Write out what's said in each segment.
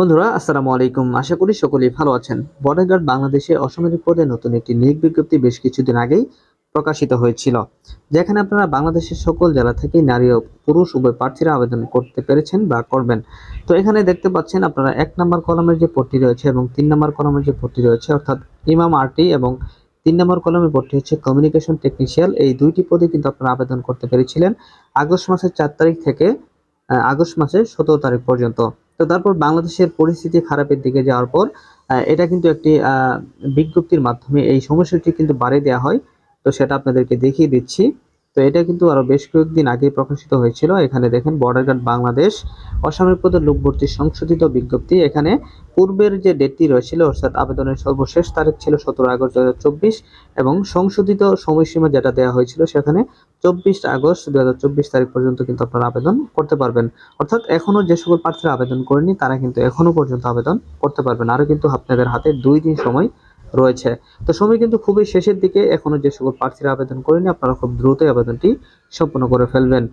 বন্ধুরা, আসসালামু আলাইকুম। আশা করি সকলেই ভালো আছেন। বর্ডার গার্ড বাংলাদেশে অসামরিক পদে নতুন একটি নিয়োগ বিজ্ঞপ্তি বেশ কিছুদিন আগেই প্রকাশিত হয়েছিল, যেখানে আপনারা বাংলাদেশের সকল জেলা থেকে নারী ও পুরুষ উভয় প্রার্থীরা আবেদন করতে পেরেছেন বা করবেন। তো এখানে দেখতে পাচ্ছেন, আপনারা এক নম্বর কলমের যে পদটি রয়েছে এবং তিন নম্বর কলমের যে পদটি রয়েছে, অর্থাৎ ইমাম, আরটি এবং তিন নম্বর কলমের পদটি হচ্ছে কমিউনিকেশন টেকনিশিয়াল এই দুইটি পদে কিন্তু আপনারা আবেদন করতে পেরেছিলেন। আগস্ট মাসের চার তারিখ থেকে আগস্ট মাসের সতেরো তারিখ পর্যন্ত। তো তারপর বাংলাদেশের পরিস্থিতি খারাপের দিকে যাওয়ার পর এটা কিন্তু একটি বিজ্ঞপ্তির মাধ্যমে এই সমস্যাটি কিন্তু বাড়িয়ে দেওয়া হয়। তো সেটা আপনাদেরকে দেখিয়ে দিচ্ছি। তো এটা কিন্তু আরও বেশ কয়েকদিন আগে প্রকাশিত হয়েছিল। এখানে দেখেন বর্ডার গার্ড বাংলাদেশ অসামরিক পদে লোক ভর্তির সংশোধিত বিজ্ঞপ্তি। এখানে পূর্বের যে ডেটটি রয়েছিল, অর্থাৎ আবেদনের সর্বশেষ তারিখ ছিল সতেরো আগস্ট দু এবং সংশোধিত সময়সীমা যেটা দেওয়া হয়েছিল, সেখানে চব্বিশ আগস্ট দুই হাজার চব্বিশ তারিখ পর্যন্ত কিন্তু আপনারা আবেদন করতে পারবেন। অর্থাৎ এখনও যে সকল প্রার্থীরা আবেদন করেনি তারা কিন্তু এখনও পর্যন্ত আবেদন করতে পারবেন। আরও কিন্তু আপনাদের হাতে দুই দিন সময় রয়েছে। তো সময় কিন্তু খুবই শেষের দিকে। এখনও যে সকল প্রার্থীরা আবেদন করেনি, আপনারা খুব দ্রুতই আবেদনটি সম্পন্ন করে ফেলবেন।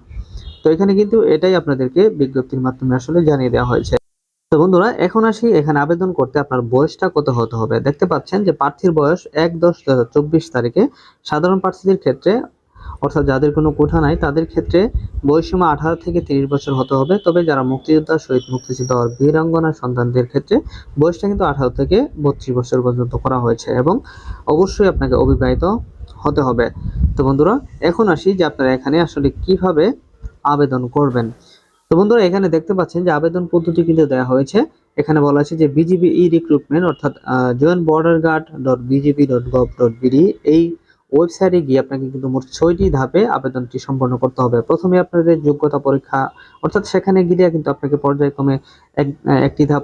তো এখানে কিন্তু এটাই আপনাদেরকে বিজ্ঞপ্তির মাধ্যমে আসলে জানিয়ে দেওয়া হয়েছে। তো বন্ধুরা, এখন আসি এখানে আবেদন করতে আপনার বয়সটা কত হতে হবে? দেখতে পাচ্ছেন যে প্রার্থীর বয়স এক দশ দু তারিখে সাধারণ প্রার্থীদের ক্ষেত্রে অর্থাৎ যাদের কোনো কোঠা নাই, তাদের ক্ষেত্রে বয়সীমা আঠারো থেকে তিরিশ বছর হতে হবে। তবে যারা মুক্তিযোদ্ধা, শহীদ মুক্তিযোদ্ধা আর বীরাঙ্গনা সন্তানদের ক্ষেত্রে বয়সটা কিন্তু আঠারো থেকে বত্রিশ বছর পর্যন্ত করা হয়েছে এবং অবশ্যই আপনাকে অবিবাহিত হতে হবে। তো বন্ধুরা, এখন আসি যে আপনারা এখানে আসলে কীভাবে আবেদন করবেন। তো বন্ধুরা, এখানে দেখতে পাচ্ছেন যে আবেদন পদ্ধতি কিন্তু দেওয়া হয়েছে। এখানে বলা আছে যে বিজিবি ই রিক্রুটমেন্ট অর্থাৎ joint border guard dot BGB dot gov dot BD এই ওয়েবসাইটে গিয়ে আপনাকে কিন্তু মোট ছয়টি ধাপে আবেদনটি সম্পন্ন করতে হবে। প্রথমে আপনাদের যোগ্যতা পরীক্ষা, অর্থাৎ সেখানে গিয়ে কিন্তু আপনাকে পর্যায়ক্রমে এক, একটি ধাপ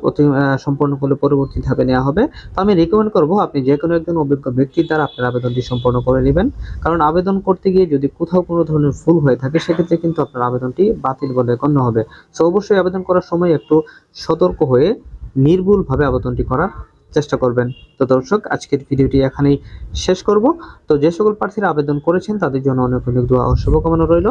সম্পন্ন করলে পরবর্তী ধাপে নেওয়া হবে। তো আমি রিকমেন্ড করব আপনি যে কোনো একজন অভিজ্ঞ ব্যক্তির দ্বারা আপনার আবেদনটি সম্পন্ন করে নেবেন। কারণ আবেদন করতে গিয়ে যদি কোথাও কোনো ধরনের ভুল হয়ে থাকে, সেক্ষেত্রে কিন্তু আপনার আবেদনটি বাতিল বলে গণ্য হবে। সো অবশ্যই আবেদন করার সময় একটু সতর্ক হয়ে নির্ভুলভাবে আবেদনটি করার চেষ্টা করবেন। তো দর্শক, আজকের ভিডিওটি এখানেই শেষ করব। তো যে সকল প্রার্থীরা আবেদন করেছেন, তাদের জন্য অনেক অনেক দোয়া ও শুভকামনা রইল।